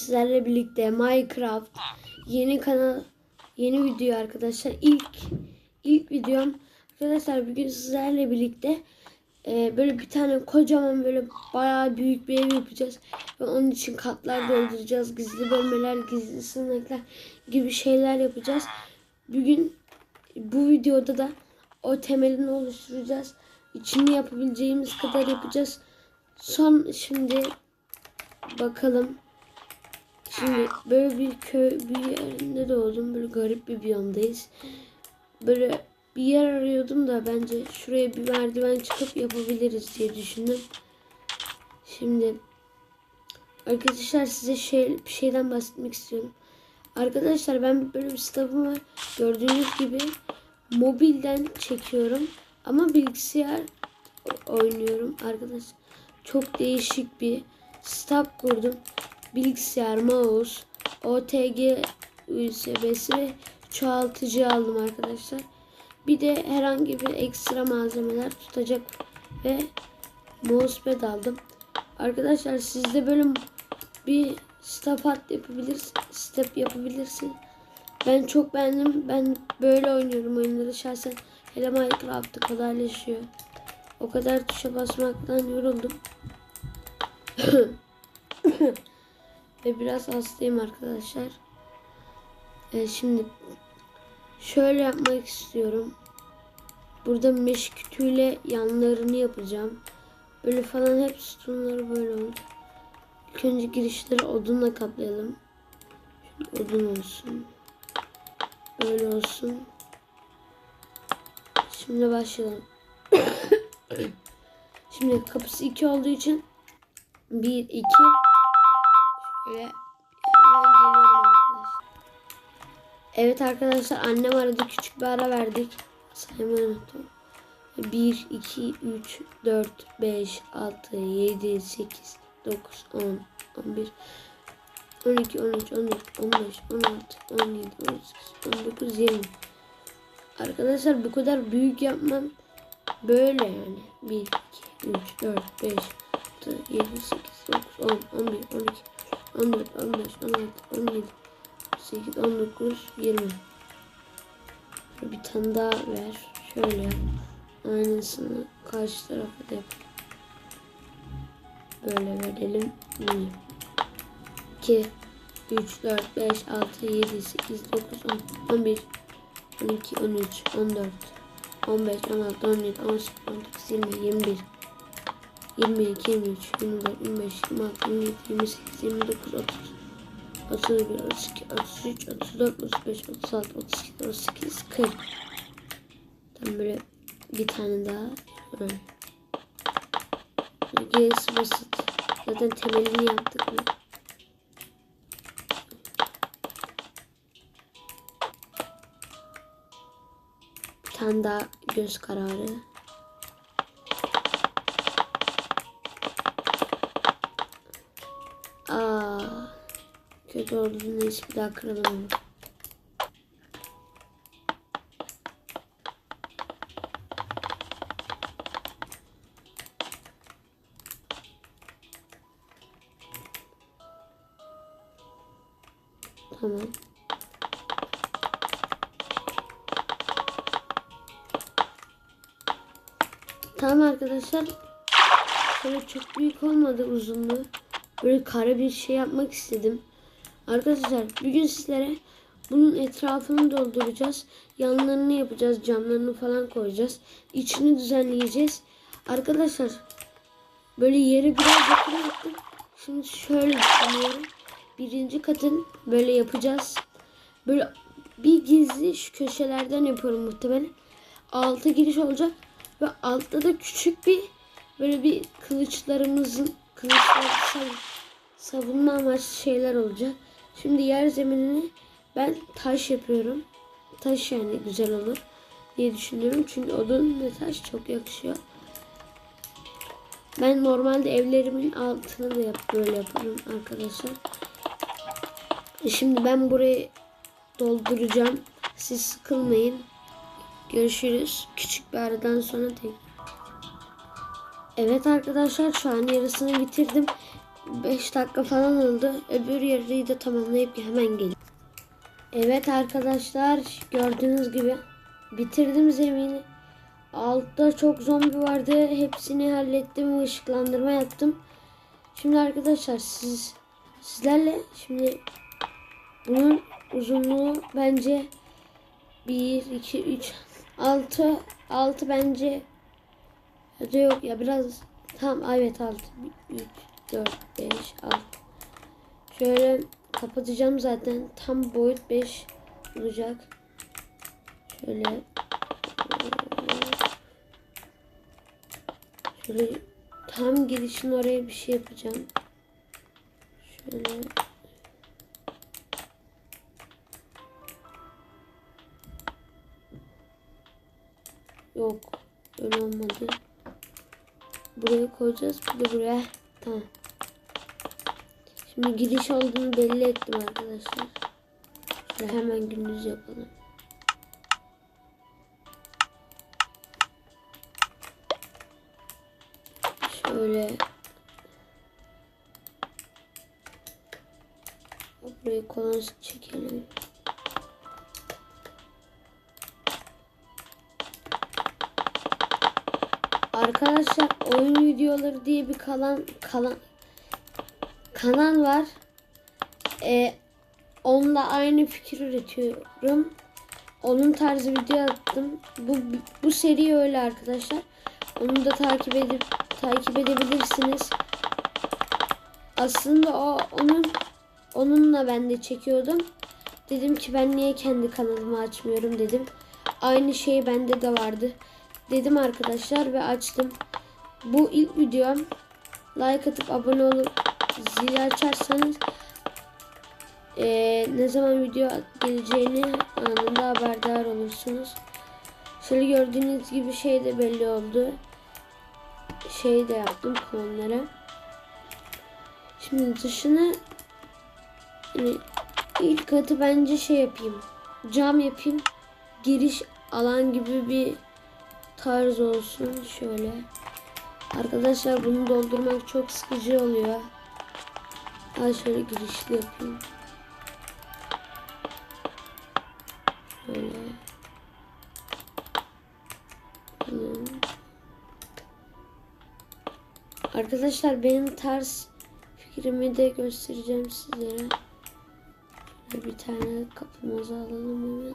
sizlerle birlikte Minecraft yeni kanal yeni video arkadaşlar. İlk ilk videom. Arkadaşlar bugün sizlerle birlikte e, böyle bir tane kocaman böyle bayağı büyük bir ev yapacağız. Ve onun için katlar dolduracağız gizli bölmeler gizli sınırlar gibi şeyler yapacağız. Bugün bu videoda da o temelini oluşturacağız. İçini yapabileceğimiz kadar yapacağız. Son şimdi bakalım Şimdi böyle bir köy bir yerinde doğdum. Böyle garip bir biyomdayız. Böyle bir yer arıyordum da bence şuraya bir merdiven çıkıp yapabiliriz diye düşündüm. Şimdi arkadaşlar size şey, bir şeyden bahsetmek istiyorum. Arkadaşlar ben böyle bir staff'ım var. Gördüğünüz gibi mobilden çekiyorum. Ama bilgisayar oynuyorum arkadaşlar. Çok değişik bir staff kurdum bilgisayar, mouse, OTG USB'si çoğaltıcı aldım arkadaşlar. Bir de herhangi bir ekstra malzemeler tutacak ve mousepad aldım. Arkadaşlar siz de böyle bir step at yapabilirsiniz. Step yapabilirsiniz. Ben çok beğendim. Ben böyle oynuyorum oyunları şahsen. Hele Minecraft'ta kolaylaşıyor. O kadar tuşa basmaktan yoruldum. Ve biraz hastayım arkadaşlar. Ee, şimdi şöyle yapmak istiyorum. Burada meş kütüğüyle yanlarını yapacağım. Böyle falan hep sütunları böyle oldu. İlk önce girişleri odunla kaplayalım. Şöyle odun olsun. Böyle olsun. Şimdi başlayalım. Şimdi kapısı 2 olduğu için 1 2 ve hemen geliyorum arkadaşlar. Evet arkadaşlar annem aradı küçük bir ara verdik. Saymayı unuttum. 1, 2, 3, 4, 5, 6, 7, 8, 9, 10, 11, 12, 13, 14, 15, 16, 17, 18, 19, 20. Arkadaşlar bu kadar büyük yapmam böyle yani. 1, 2, 3, 4, 5, 6, 7, 8, 9, 10, 11, 12, 14, 15, 16, 17, 18, 19, 20. Şöyle bir tane daha ver. Şöyle yap. Aynısını karşı tarafa da yap. Böyle verelim. 1, 2, 3, 4, 5, 6, 7, 8, 9, 10, 11, 12, 13, 14, 15, 16, 17, 18, 19, 20, 21. 22, 23, 24, 25, 26, 27, 28, 29, 30, 31, 32, 33, 34, 35, 36, 37, 38, 40. Tam böyle bir tane daha. Gerisi basit. Zaten temelini yaptık mı? Bir tane daha göz kararı. Oldu. Neyse bir daha kıralım. Tamam. Tamam arkadaşlar. Şöyle çok büyük olmadı uzunluğu böyle kare bir şey yapmak istedim. Arkadaşlar bugün sizlere bunun etrafını dolduracağız. Yanlarını yapacağız. Camlarını falan koyacağız. İçini düzenleyeceğiz. Arkadaşlar böyle yeri biraz yakın yaptım. Şimdi şöyle düşünüyorum. Birinci katın böyle yapacağız. Böyle bir gizli şu köşelerden yapıyorum muhtemelen. Altı giriş olacak. Ve altta da küçük bir böyle bir kılıçlarımızın kılıçlar savunma amaçlı şeyler olacak. Şimdi yer zeminini ben taş yapıyorum. Taş yani güzel olur diye düşünüyorum. Çünkü odun ve taş çok yakışıyor. Ben normalde evlerimin altını da yap böyle yaparım arkadaşlar. Şimdi ben burayı dolduracağım. Siz sıkılmayın. Görüşürüz. Küçük bir aradan sonra tekrar. Evet arkadaşlar şu an yarısını bitirdim. 5 dakika falan oldu. Öbür yeri de tamamlayıp hemen geliyorum. Evet arkadaşlar gördüğünüz gibi bitirdim zemini. Altta çok zombi vardı. Hepsini hallettim. ışıklandırma yaptım. Şimdi arkadaşlar siz sizlerle şimdi bunun uzunluğu bence 1 2 3 6 6 bence ya da yok ya biraz tam evet 6 3 4 5 6 şöyle kapatacağım zaten tam boyut 5 olacak şöyle şöyle tam girişin oraya bir şey yapacağım şöyle Yok. Öyle olmadı. Buraya koyacağız. Bir de buraya. Tamam. Şimdi giriş olduğunu belli ettim arkadaşlar. Şöyle hemen gündüz yapalım. Şöyle. Buraya kolon çekelim. Arkadaşlar oyun videoları diye bir kalan kalan kanal var. Ee, onunla aynı fikir üretiyorum. Onun tarzı video attım. Bu bu seri öyle arkadaşlar. Onu da takip edip takip edebilirsiniz. Aslında o onun onunla ben de çekiyordum. Dedim ki ben niye kendi kanalımı açmıyorum dedim. Aynı şey bende de vardı dedim arkadaşlar ve açtım. Bu ilk videom. Like atıp abone olup zil açarsanız ee, ne zaman video geleceğini anında haberdar olursunuz. Şöyle gördüğünüz gibi şey de belli oldu. Şey de yaptım onlara. Şimdi dışını yani ilk katı bence şey yapayım. Cam yapayım. Giriş alan gibi bir tarz olsun şöyle. Arkadaşlar bunu doldurmak çok sıkıcı oluyor. Ha şöyle girişli yapayım. Şöyle. Hmm. Arkadaşlar benim tarz fikrimi de göstereceğim sizlere. Şöyle bir tane kapımızı alalım hemen.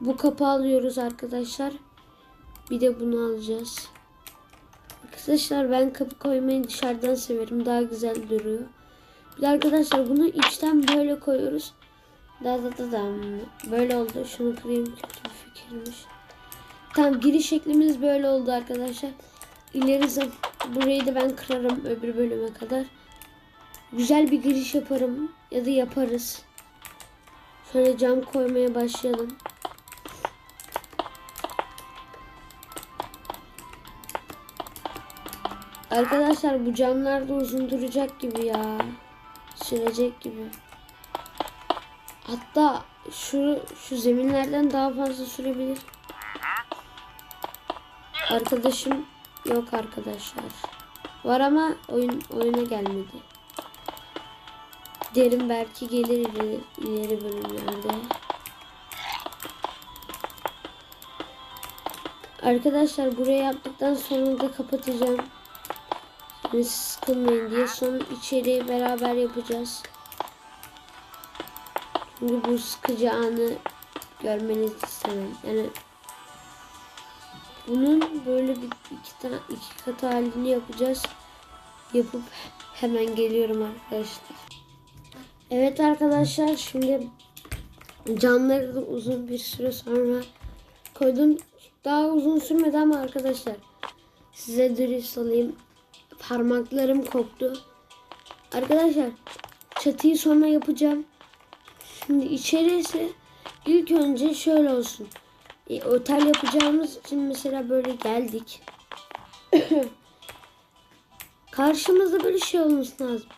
Bu kapı alıyoruz arkadaşlar. Bir de bunu alacağız. Arkadaşlar ben kapı koymayı dışarıdan severim. Daha güzel duruyor. Bir de arkadaşlar bunu içten böyle koyuyoruz. Da da da da. Böyle oldu. Şunu kırayım. Kötü bir fikirmiş. Tamam giriş şeklimiz böyle oldu arkadaşlar. İleri burayı da ben kırarım öbür bölüme kadar. Güzel bir giriş yaparım. Ya da yaparız. Şöyle cam koymaya başlayalım. Arkadaşlar bu camlar da uzun duracak gibi ya. Sürecek gibi. Hatta şu şu zeminlerden daha fazla sürebilir. Arkadaşım yok arkadaşlar. Var ama oyun oyuna gelmedi. Derim belki gelir ileri, bölümlerde. Arkadaşlar burayı yaptıktan sonra da kapatacağım. Hani sıkılmayın diye son içeriği beraber yapacağız. Çünkü bu sıkıcı anı görmenizi istemem. Yani bunun böyle bir iki, tane, iki katı halini yapacağız. Yapıp hemen geliyorum arkadaşlar. Evet arkadaşlar şimdi camları da uzun bir süre sonra koydum. Daha uzun sürmedi ama arkadaşlar size dürüst olayım parmaklarım koptu. Arkadaşlar çatıyı sonra yapacağım. Şimdi içerisi ilk önce şöyle olsun. E, otel yapacağımız için mesela böyle geldik. Karşımızda böyle şey olması lazım.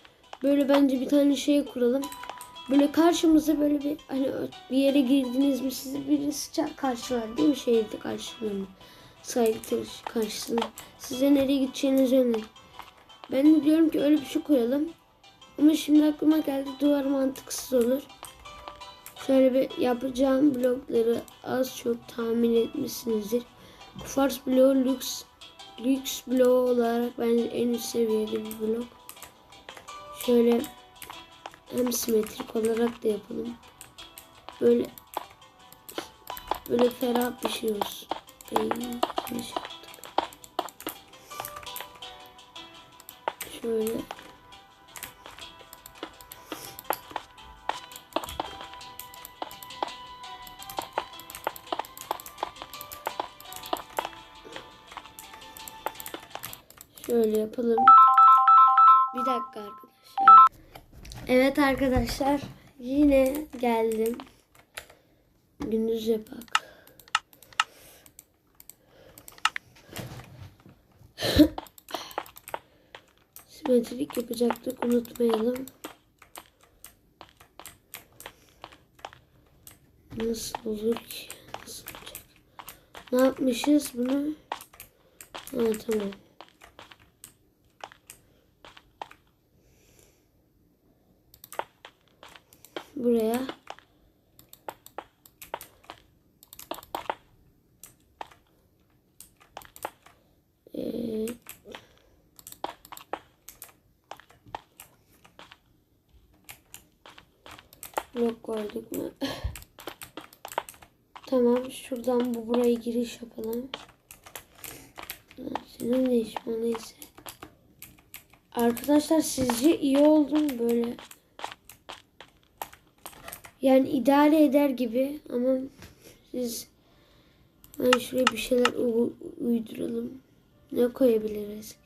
Böyle bence bir tane şey kuralım. Böyle karşımızda böyle bir hani bir yere girdiniz mi sizi birisi karşılar değil mi şehirde karşılıyor mu? Sahil karşısında. Size nereye gideceğinizi önerir. Ben de diyorum ki öyle bir şey koyalım. Ama şimdi aklıma geldi duvar mantıksız olur. Şöyle bir yapacağım blokları az çok tahmin etmişsinizdir. Kufars bloğu lüks lüks bloğu olarak bence en üst seviyede bir blok. Şöyle hem simetrik olarak da yapalım. Böyle böyle ferah bir şey olsun. Ay, Şöyle Şöyle yapalım. Bir dakika arkadaşlar. Evet arkadaşlar. Yine geldim. Gündüz yapak. Simetrik yapacaktık. Unutmayalım. Nasıl olur ki? Nasıl olacak? Ne yapmışız bunu? Ha tamam. buraya Ee, blok koyduk mu? tamam şuradan bu buraya giriş yapalım. Senin ne iş bu neyse. Arkadaşlar sizce iyi oldu mu böyle? Yani idare eder gibi ama siz ben şuraya bir şeyler uyduralım. Ne koyabiliriz?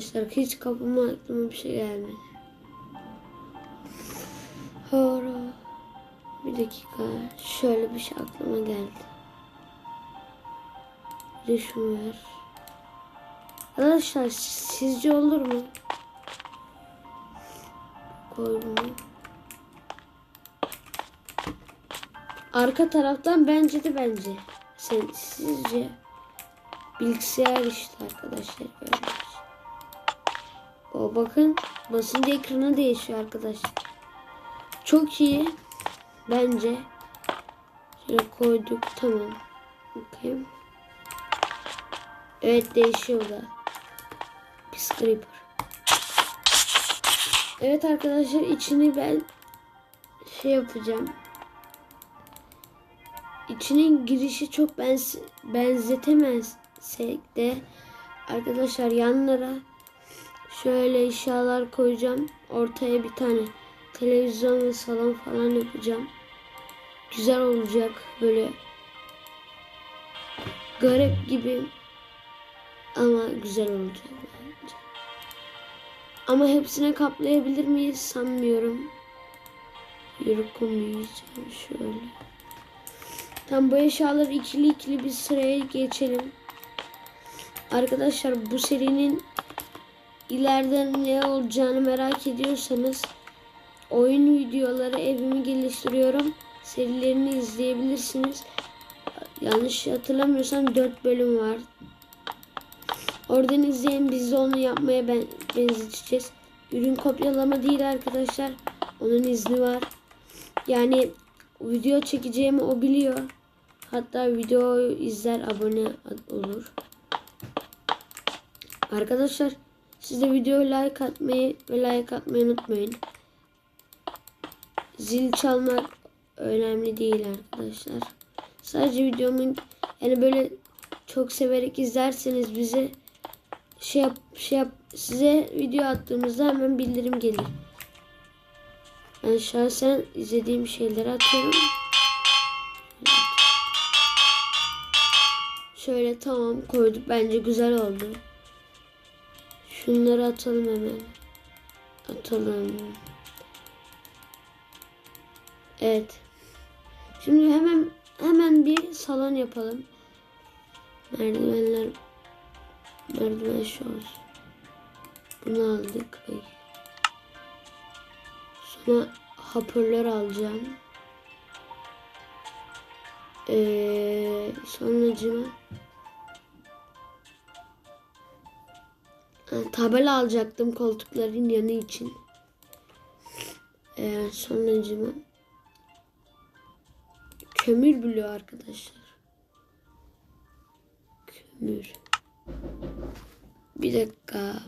Arkadaşlar hiç kapıma aklıma bir şey gelmedi. Hora. Bir dakika. Şöyle bir şey aklıma geldi. Ver. Arkadaşlar sizce olur mu? Koy bunu. Arka taraftan bence de bence. Sen sizce bilgisayar işte arkadaşlar böyle. O bakın basınca ekranı değişiyor arkadaşlar. Çok iyi. Bence. Şöyle koyduk tamam. Bakayım. Evet değişiyor da. Pis creeper. Evet arkadaşlar içini ben şey yapacağım. İçinin girişi çok benz benzetemezsek de arkadaşlar yanlara şöyle eşyalar koyacağım. Ortaya bir tane televizyon ve salon falan yapacağım. Güzel olacak böyle garip gibi ama güzel olacak bence. Ama hepsine kaplayabilir miyiz sanmıyorum. Yürü koymayacağım şöyle. Tam bu eşyaları ikili ikili bir sıraya geçelim. Arkadaşlar bu serinin ileride ne olacağını merak ediyorsanız oyun videoları evimi geliştiriyorum. Serilerini izleyebilirsiniz. Yanlış hatırlamıyorsam 4 bölüm var. Oradan izleyin biz de onu yapmaya ben benzeteceğiz. Ürün kopyalama değil arkadaşlar. Onun izni var. Yani video çekeceğimi o biliyor. Hatta videoyu izler abone olur. Arkadaşlar siz de videoya like atmayı ve like atmayı unutmayın. Zil çalmak önemli değil arkadaşlar. Sadece videomun yani böyle çok severek izlerseniz bizi şey yap, şey yap size video attığımızda hemen bildirim gelir. Ben şahsen izlediğim şeyleri atıyorum. Şöyle tamam koyduk. Bence güzel oldu. Şunları atalım hemen. Atalım. Evet. Şimdi hemen hemen bir salon yapalım. Merdivenler merdiven şu olsun. Bunu aldık. Sonra hoparlör alacağım. Ee, sonracıma tabela alacaktım koltukların yanı için. Ee, sonracıma kömür buluyor arkadaşlar. Kömür. Bir dakika.